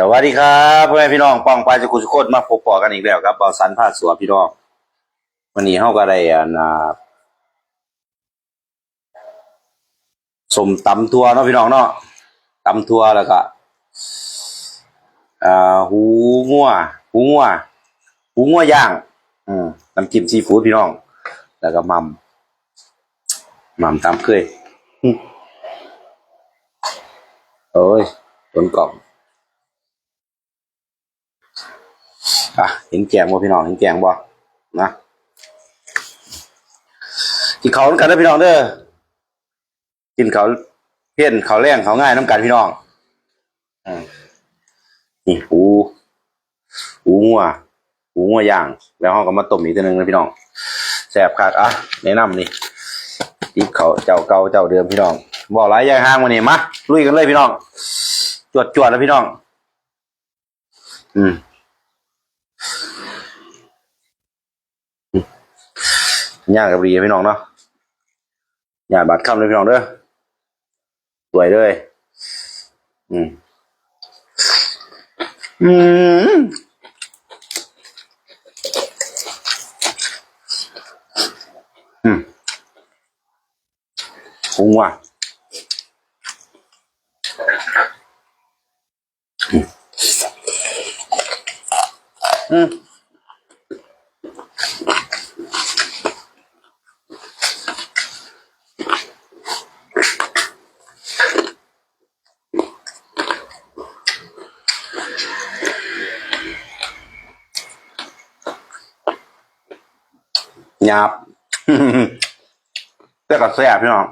สวัสดีครับพ่อแม่พี่น้องป้องปลายจะคุสุโคตรมาพบปอกันอีกแล้วครับบอสันพาสัวพี่น้องวันนี้เฮาก็ได้นะสมตำทัวเนาะพี่น้องเนาะตำทัวแล้วก็อ่าหูงัวหูงัวหูงัวย่าง อืมน้ำจิ้มซีฟู้ดพี่น้อง แล้วก็มัมมัมตามเคยโอ้ยต้นกล่อง อะเห็นแกงบ่พี่น้องเห็นแกงบ่นะกินเขาวน้ำกันเด้พี่น้องเด้อกินเขาวเพี้ยนเขาวแรงเขาวง่ายน้ำกันพี่น้องอืมนี่หูหูงัวหูงัวย่าง แล้วห้องก็มาต้มอีกตัวหนึงนะพี่น้องแซ่บคักอะแนะนำนี่ติบเขาเจ้าเก่าเจ้าเดิมพี่น้องบอกหลายอย่างห้างวันนี้มาลุยกันเลยพี่น้อง จวดจวดแล้วพี่น้อง อืม ย่ากับรีพี่น้องเนาะย่าบาดคำเลยพี่น้องเด้อสวยเลยอืมอืมอืมปรุงว่ะอืม หยาบแต่ก็แซ่บพี่น้อง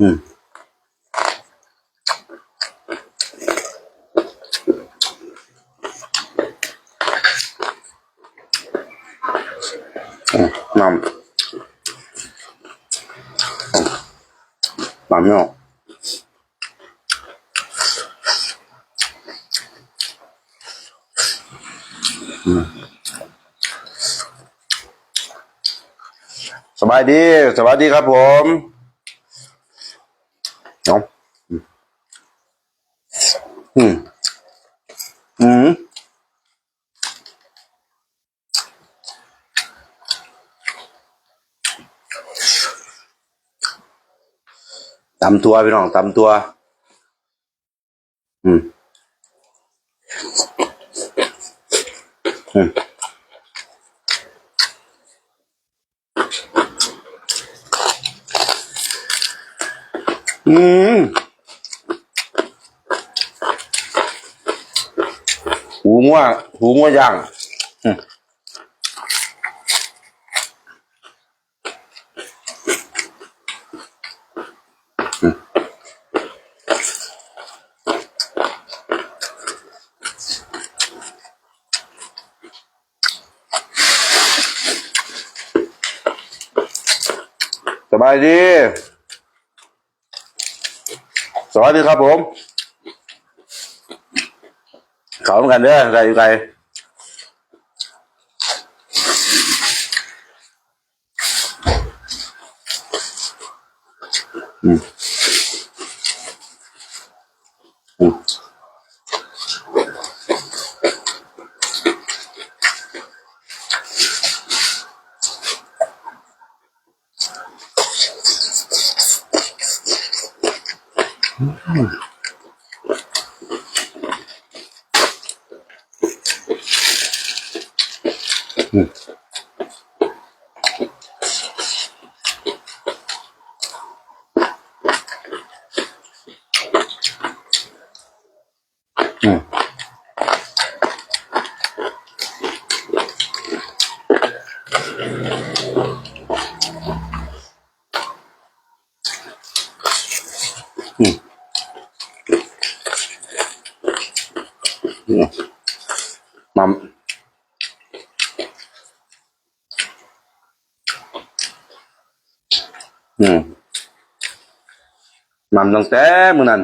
อืมอืมน้ำ น้ำไม่ออกสบายดี สวัสดีครับผมน้องอืม อืม ตำตัวพี่น้องตำตัว อืมอืมอืมหูงัวหูงัวย่างอืม บายดี สวัสดีครับผม เขาเหมือนกันเด้อไกลอยู่ไกลอืมำตั้งแต่เมื่อนั้น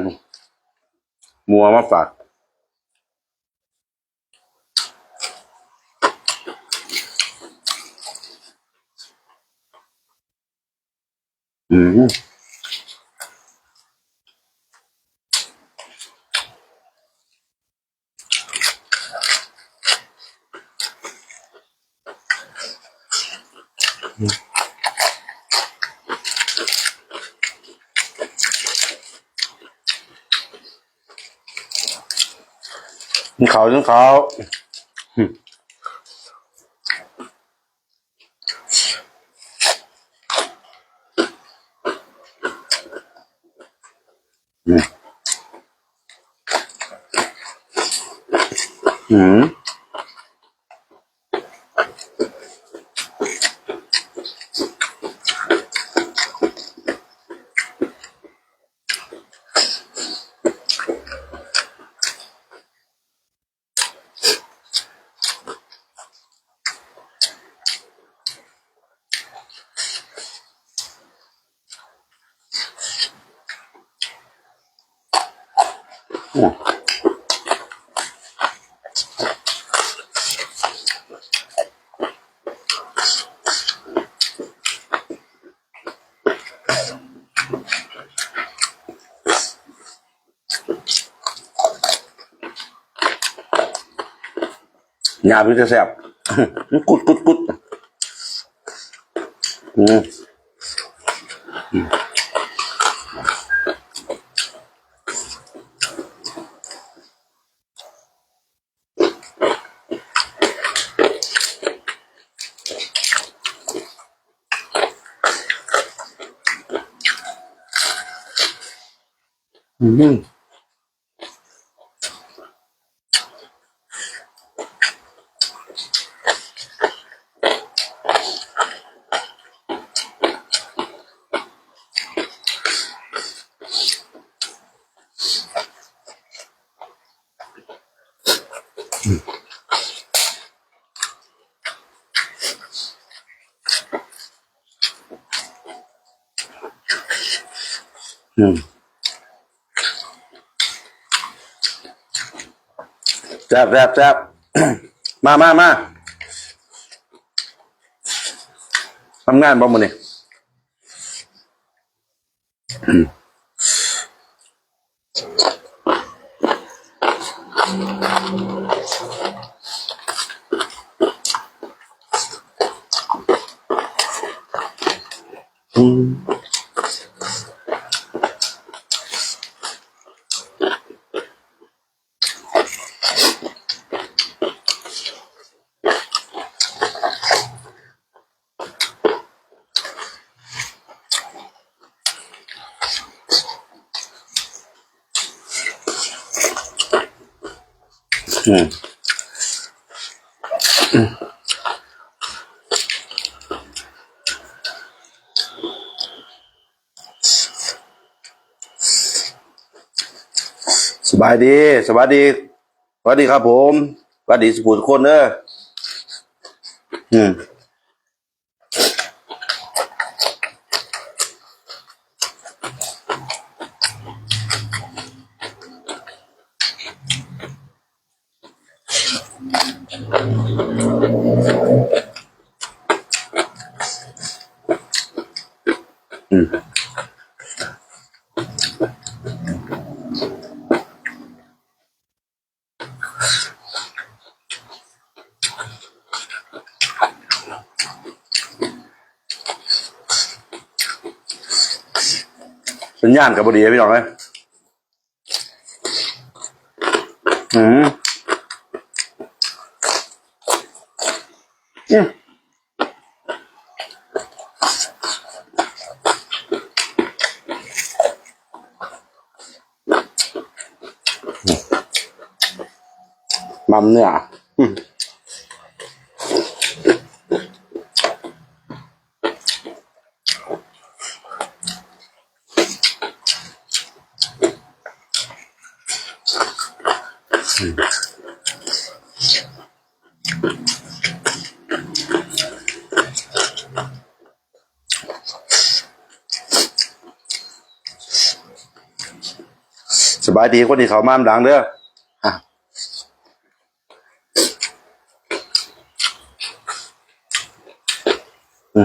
มัวมาฝากอืมาวกินเขาวอืม ยาพิษจะแซ่บกุดกุดกุดอืมอืม อืม แซ่บแซ่บแซ่บมามามาทำงานบ่มือนี้อืม อืมสบายดี สวัสดี สวัสดีครับผม สวัสดีสุภูทุกคนเด้ออืม อืมสัญญาณกับบดีพี่น้องเลยอืมอืม มัมเนื้ายดีคนที่เขามาหลังเด้ออะอื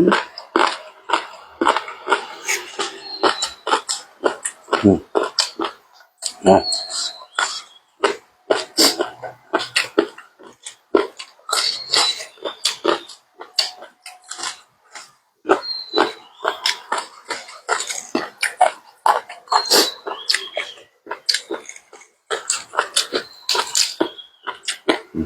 ม น่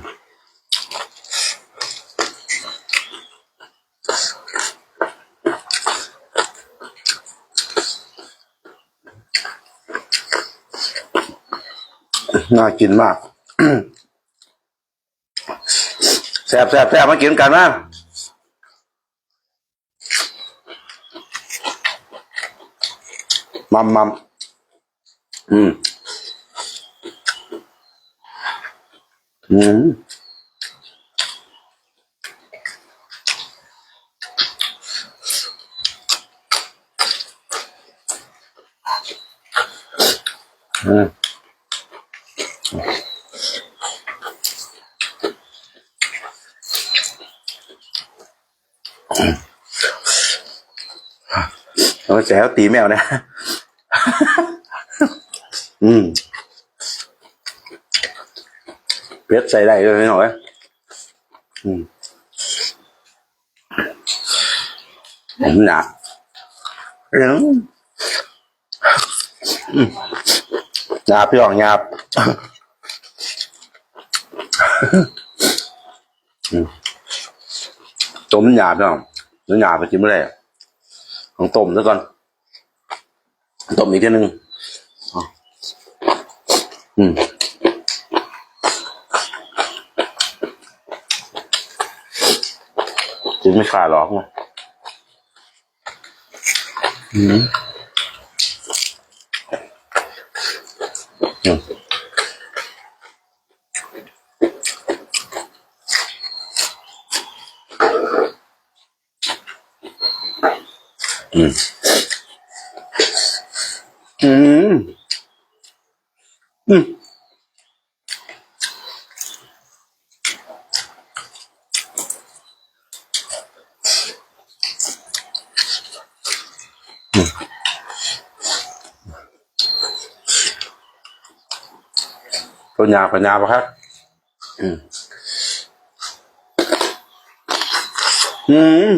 ากินมาก แซ่บแซ่บแซ่บมากินกันนะมัมมัมอืม อืมอืมเอาแจ๋วตีแมวนะ อืม เพชรใส่ได้ด้วยไหมหน่อยอืมหนักอืมอืมหยาบพี่หยองหยาบอืมต้มหยาบพี่หองหรือหยาบไปกินไม่ได้ของต้มซะก่อนต้มอีกทีหนึ่งอ๋ออืม กินไม่ขาดหรอกนะอืมอืมอืมอืมอืม ตัวหยาบกับหยาปะครับอืมอืม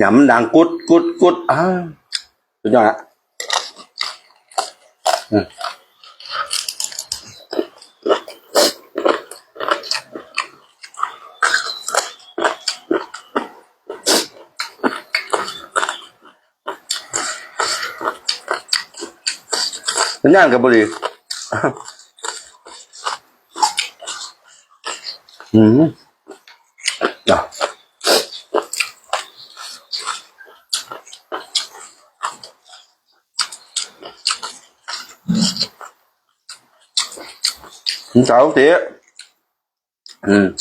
ยำมันดังกุดกุดกุดอ้าวสุดยอดละอืมมันย่างกับบุรีอืม 你找爹，嗯。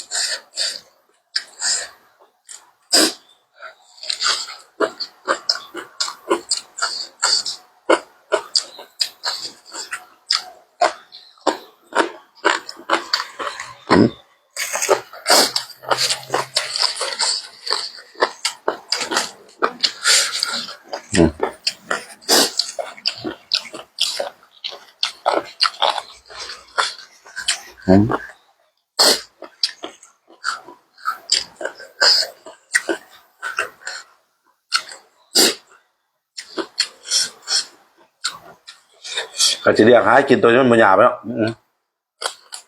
ก็จะเรียกหากินตัวนี้มันหยาไปแล้ว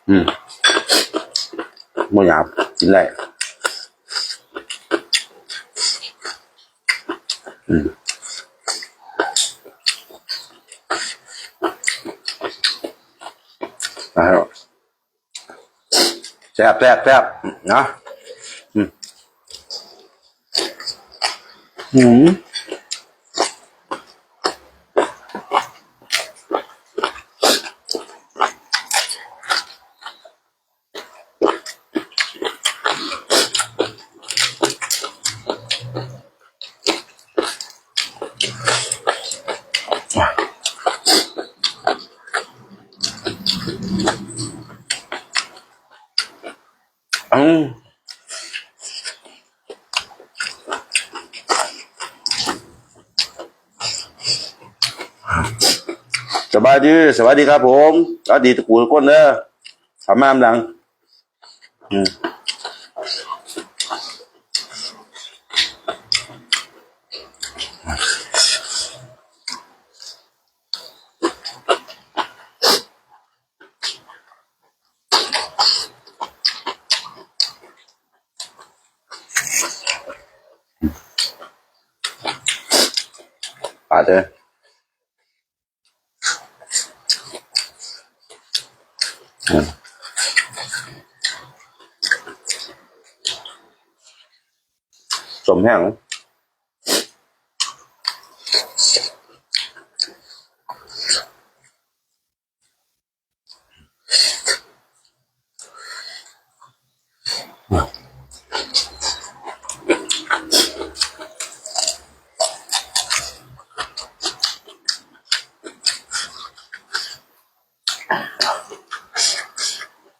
อืมมายากินได้อืมนะครัแซ่บแซ่บแซ่บนะอืมอืมายดี สวัสดีครับผมสวัสดีตะกูกคนเด้อทำมามดังอืมปาดเลยอืม สมแห้ง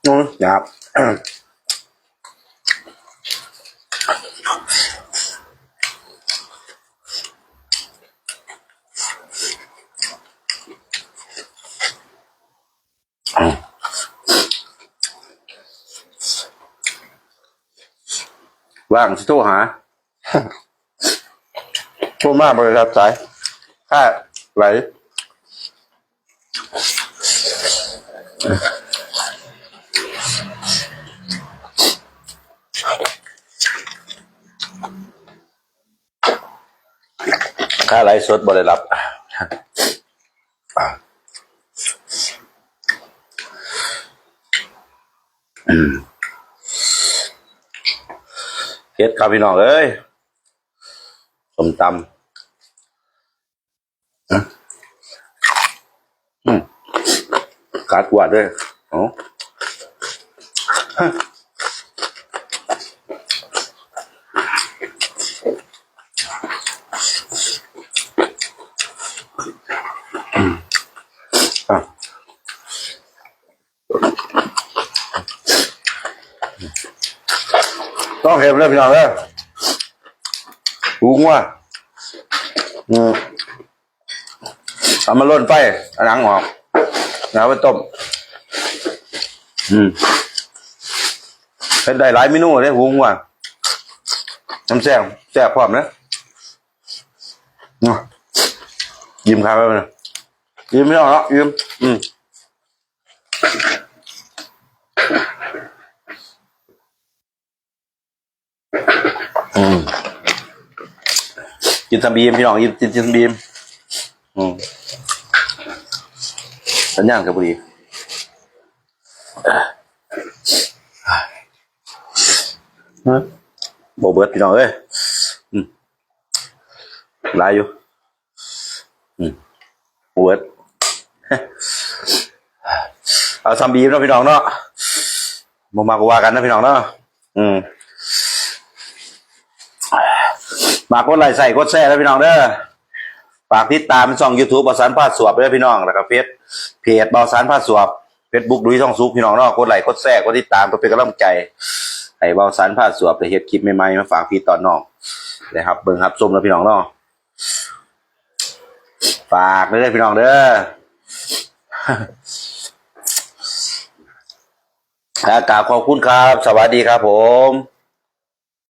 นู้นหยาบ ว่างที่โทรหา โทรมาบริษัทสายค่าไหลค่าไหลสดบริรับ เฮ็ดครับพี่น้องเอ้ยสมตำอะอืมกาดกวาดด้วยอ๋อมอะ ต้องเห็นเลยพี่น้องเอ้ยหูงัวอืมเอามาล่นไปเอาหนังออกเอาไปต้ม อืมเป็นได้หลายเมนูเลยหูงัวน้ำแซ่บแซ่บพร้อมนะยิ้มครับไปเลยยิ้มไม่ต้องเนาะยิ้มอืม กินซัมบีมพี่น้องกินกินซัมบีมอืมสัญญาณกับบุรีฮะบเบิดพี่น้องเอ้ยอืมหลายอยู่อืมบเบิดเอาซัมบีมเนาะพี่น้องเนาะมามากว่ากันนะพี่น้องเนาะอืม ฝากกดไลค์ใส่กดแชร์แล้วพี่น้องเด้อฝากติดตามช่อง YouTube บอสันพาดสวบด้วยพี่น้องแล้วก็เพจเพจบอสันพาดสวบเฟซบุ๊กดุยช่องซุกพี่น้องเนาะกดไลค์กดแชร์กดติดตามตัวเป็นกำลังใจให้บอสันพาดสวบไปเฮ็ดคลิปใหม่ๆมาฝากพี่ตอนน้องนะครับเบิ่งครับชมแล้วพี่น้องเนาะฝากเลยเด้พี่น้องเด้ออากราบขอบคุณครับ สวัสดีครับผม